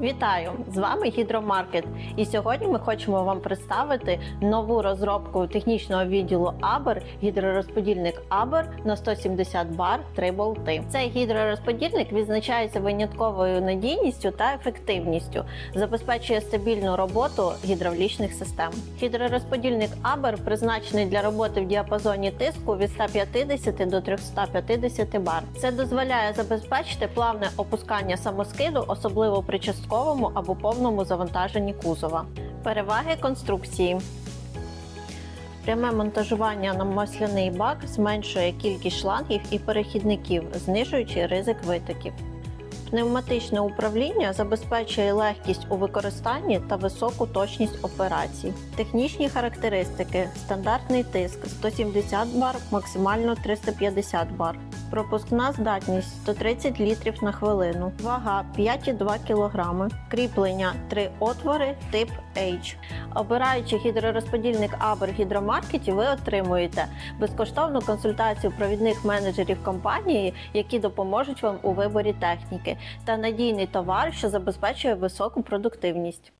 Вітаю! З вами Гідромаркет. І сьогодні ми хочемо вам представити нову розробку технічного відділу Aber гідророзподільник Aber на 170 бар 3 болти. Цей гідророзподільник відзначається винятковою надійністю та ефективністю, забезпечує стабільну роботу гідравлічних систем. Гідророзподільник Aber призначений для роботи в діапазоні тиску від 150 до 350 бар. Це дозволяє забезпечити плавне опускання самоскиду, особливо при частковому або повному завантаженні кузова. Переваги конструкції. Пряме монтажування на масляний бак зменшує кількість шлангів і перехідників, знижуючи ризик витоків. Пневматичне управління забезпечує легкість у використанні та високу точність операцій. Технічні характеристики: стандартний тиск 170 бар, максимально 350 бар. Пропускна здатність 130 літрів на хвилину, вага 5,2 кг, кріплення 3 отвори тип H. Обираючи гідророзподільник в гідромаркеті, ви отримуєте безкоштовну консультацію провідних менеджерів компанії, які допоможуть вам у виборі техніки, та надійний товар, що забезпечує високу продуктивність.